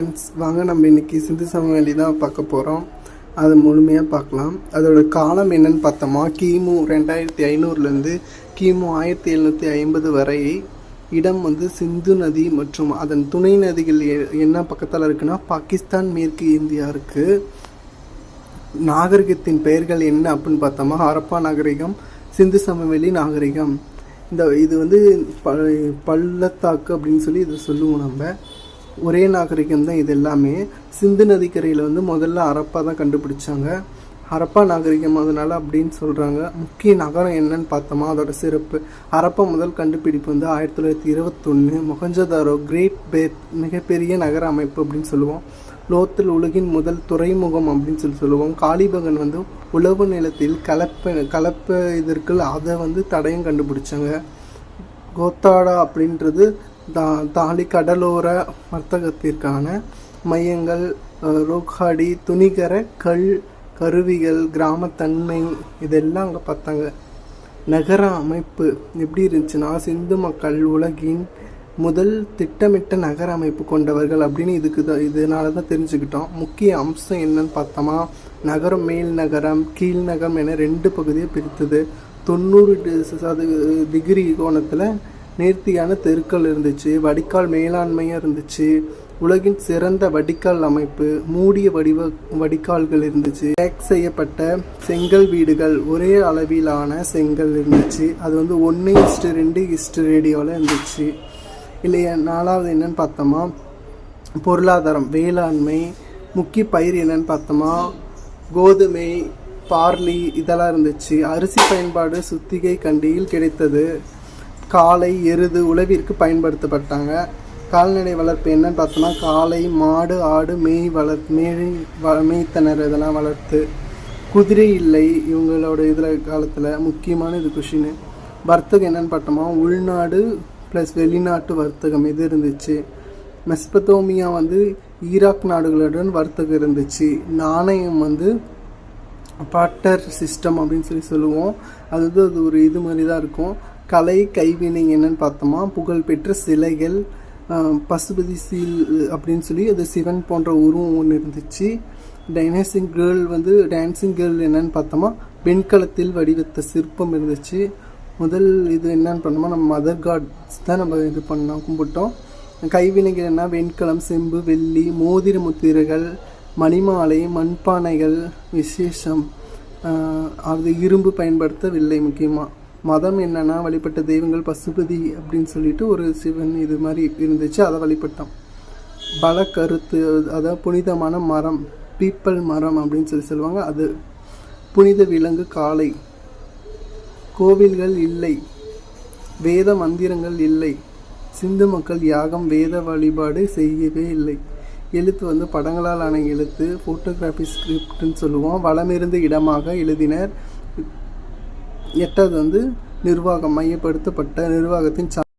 Friends வாங்க நம்ம இன்னைக்கு சிந்து சமவெளி தான் பார்க்க போகிறோம் அது முழுமையாக பார்க்கலாம். அதோட காலம் என்னன்னு பார்த்தோமா? கிமு ரெண்டாயிரத்தி ஐநூறுலேருந்து கிமு ஆயிரத்தி எழுநூற்றி ஐம்பது வரை இடம் வந்து சிந்து நதி மற்றும் அதன் துணை நதிகள் எ- என்ன பக்கத்தில் இருக்குன்னா பாகிஸ்தான் மேற்கு இந்தியா இருக்குது நாகரிகத்தின் பெயர்கள் என்ன அப்படின்னு பார்த்தோமா? ஹரப்பா நாகரிகம் சிந்து சமவெளி நாகரிகம். இந்த இது வந்து ப பள்ளத்தாக்கு அப்படின்னு சொல்லி இதை சொல்லுவோம் நம்ம. ஒரே நாகரிகம் தான் இது எல்லாமே. சிந்து நதிக்கரையில் வந்து முதல்ல ஹரப்பா தான் கண்டுபிடிச்சாங்க. ஹரப்பா நாகரிகம் அதனால் அப்படின்னு சொல்கிறாங்க முக்கிய நகரம் என்னன்னு பார்த்தோமா? அதோட சிறப்பு. ஹரப்பா முதல் கண்டுபிடிப்பு வந்து ஆயிரத்தி தொள்ளாயிரத்தி இருபத்தொன்று மொஹஞ்சதாரோ கிரேட் பேத் மிகப்பெரிய நகர அமைப்பு அப்படின்னு சொல்லுவோம். லோத்தில் உலகின் முதல் துறைமுகம் அப்படின்னு சொல்லி சொல்லுவோம். காளிபகன் வந்து உழவு நிலத்தில் கலப்ப கலப்ப இதற்கு அதை வந்து தடையும் கண்டுபிடிச்சாங்க. கோத்தாடா அப்படின்றது தாலி கடலோர வர்த்தகத்திற்கான மையங்கள் ரோக்காடி துணிகர கல் கருவிகள் கிராமத்தன்மை இதெல்லாம் அங்கே பார்த்தாங்க. நகர அமைப்பு எப்படி இருந்துச்சுன்னா சிந்து மக்கள் உலகின் முதல் திட்டமிட்ட நகர அமைப்பு கொண்டவர்கள் அப்படின்னு இதுக்கு தான் இதனால தான் தெரிஞ்சுக்கிட்டோம். முக்கிய அம்சம் என்னன்னு பார்த்தோமா நகரம் மேல் நகரம் கீழ் நகரம் என ரெண்டு பகுதியை பிரித்தது. தொண்ணூறு டி- டிகிரி கோணத்தில் நேர்த்தியான தெருக்கள் இருந்துச்சு வடிகால் மேலாண்மையாக இருந்துச்சு உலகின் சிறந்த வடிகால் அமைப்பு மூடிய வடிவ வடிகால்கள் இருந்துச்சு. பேக் செய்யப்பட்ட செங்கல் வீடுகள் ஒரே அளவிலான செங்கல் இருந்துச்சு. அது வந்து ஒன்று இஸ்டு ரெண்டு இஸ்டு ரேடியோவில் இருந்துச்சு. இல்லையா நாலாவது என்னன்னு பார்த்தோமா? பொருளாதாரம் வேளாண்மை முக்கிய பயிர் என்னன்னு பார்த்தோமா? கோதுமை பார்லி இதெல்லாம் இருந்துச்சு. அரிசி பயன்பாடு சுத்திகை கண்டியில் கிடைத்தது. காளை எருது உழவிற்கு பயன்படுத்தப்பட்டாங்க. கால்நடை வளர்ப்பு என்னன்னு பார்த்தோம்னா காளை மாடு ஆடு மேய் வளர் மேய் வ மேய்த்தனர் இதெல்லாம் வளர்த்து. குதிரை இல்லை இவங்களோட இதில் காலத்தில் முக்கியமான இது கொஷின். வர்த்தகம் என்னென்னு பார்த்தோமா உள்நாடு ப்ளஸ் வெளிநாட்டு வர்த்தகம் இது இருந்துச்சு. மெஸ்பத்தோமியா வந்து ஈராக் நாடுகளுடன் வர்த்தகம் இருந்துச்சு. நாணயம் வந்து பாட்டர் சிஸ்டம் அப்படின்னு சொல்லி சொல்லுவோம். அது வந்து அது ஒரு இது மாதிரி தான் இருக்கும். கலை கைவினை என்னன்னு பார்த்தோமா? புகழ்பெற்ற சிலைகள் பசுபதி சீல் அப்படின்னு சொல்லி அது சிவன் போன்ற உருவம் ஒன்று இருந்துச்சு. டைனாசிங் கேர்ள் வந்து டான்சிங் கேர்ள் என்னன்னு பார்த்தோமா? வெண்கலத்தில் வடிவத்த சிற்பம் இருந்துச்சு. முதல் இது என்னன்னு பண்ணோமா நம்ம மதர் காட்ஸ் தான் நம்ம இது பண்ணோம் கும்பிட்டோம். கைவினைகள் என்ன? வெண்கலம் செம்பு வெள்ளி மோதிர முத்திரைகள் மணிமாலை மண்பானைகள் விசேஷம். அது இரும்பு பயன்படுத்தவில்லை முக்கியமாக மதம் என்னன்னா வழிபட்ட தெய்வங்கள் பசுபதி அப்படின்னு சொல்லிட்டு ஒரு சிவன் இது மாதிரி இருந்துச்சு அதை வழிபட்டோம். பல கருத்து அதாவது புனிதமான மரம் பீப்பல் மரம் அப்படின்னு சொல்லி சொல்லுவாங்க. அது புனித விலங்கு காளை. கோவில்கள் இல்லை வேத மந்திரங்கள் இல்லை சிந்து மக்கள் யாகம் வேத வழிபாடு செய்யவே இல்லை. எழுத்து வந்து படங்களால் ஆன எழுத்து ஃபோட்டோகிராஃபி ஸ்கிரிப்ட்னு சொல்லுவோம். வளமிருந்து இடமாக எழுதினர். எட்டாவது வந்து நிர்வாகம் மையப்படுத்தப்பட்ட நிர்வாகத்தின் ச